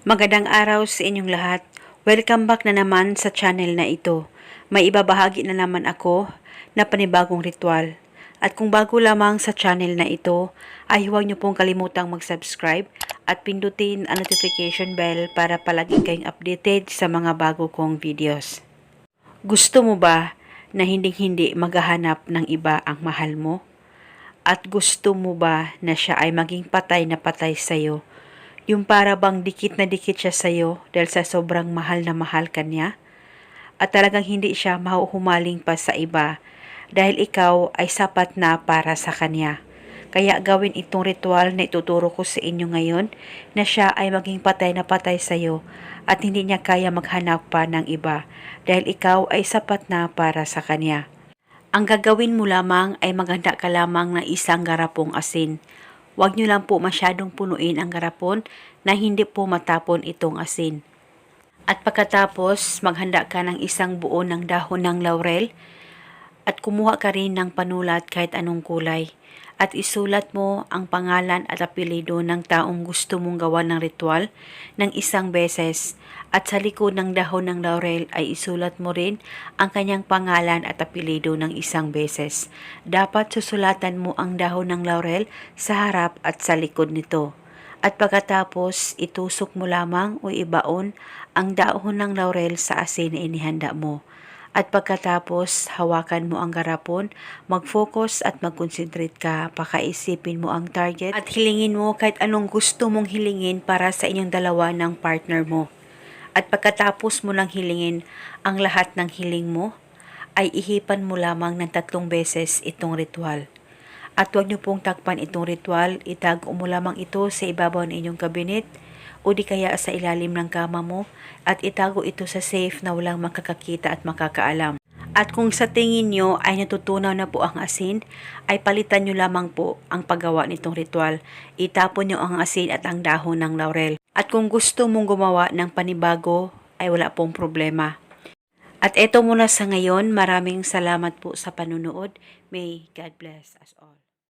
Magandang araw sa inyong lahat. Welcome back na naman sa channel na ito. May ibabahagi na naman ako na panibagong ritual. At kung bago lamang sa channel na ito, ay huwag niyo pong kalimutang mag-subscribe at pindutin ang notification bell para palagi kayong updated sa mga bago kong videos. Gusto mo ba na hinding-hindi maghahanap ng iba ang mahal mo? At gusto mo ba na siya ay maging patay na patay sa'yo? Yung para bang dikit na dikit siya sa'yo dahil sa sobrang mahal na mahal ka niya? At talagang hindi siya mahuhumaling pa sa iba dahil ikaw ay sapat na para sa kanya. Kaya gawin itong ritual na ituturo ko sa inyo ngayon na siya ay maging patay na patay sa'yo at hindi niya kaya maghanap pa ng iba dahil ikaw ay sapat na para sa kanya. Ang gagawin mo lamang ay maghanda ka lamang ng isang garapong asin. Huwag niyo lang po masyadong punuin ang garapon na hindi po matapon itong asin. At pagkatapos, maghanda ka ng isang buo ng dahon ng laurel at kumuha ka rin ng panulat kahit anong kulay at isulat mo ang pangalan at apelido ng taong gusto mong gawa ng ritual ng isang beses at sa likod ng dahon ng laurel ay isulat mo rin ang kanyang pangalan at apelido ng isang beses. Dapat susulatan mo ang dahon ng laurel sa harap at sa likod nito. At pagkatapos, itusok mo lamang o ibaon ang dahon ng laurel sa asin na inihanda mo. At pagkatapos, hawakan mo ang garapon, mag-focus at mag-concentrate ka, pakaisipin mo ang target at hilingin mo kahit anong gusto mong hilingin para sa inyong dalawa ng partner mo. At pagkatapos mo lang hilingin ang lahat ng hiling mo, ay ihipan mo lamang ng tatlong beses itong ritual. At huwag niyo pong takpan itong ritual, itago mo lamang ito sa ibabaw ng inyong kabinet o di kaya sa ilalim ng kama mo at itago ito sa safe na walang makakakita at makakaalam. At kung sa tingin nyo ay natutunaw na po ang asin, ay palitan nyo lamang po ang paggawa nitong ritual. Itapon nyo ang asin at ang dahon ng laurel. At kung gusto mong gumawa ng panibago, ay wala pong problema. At eto muna sa ngayon, maraming salamat po sa panunood. May God bless us all.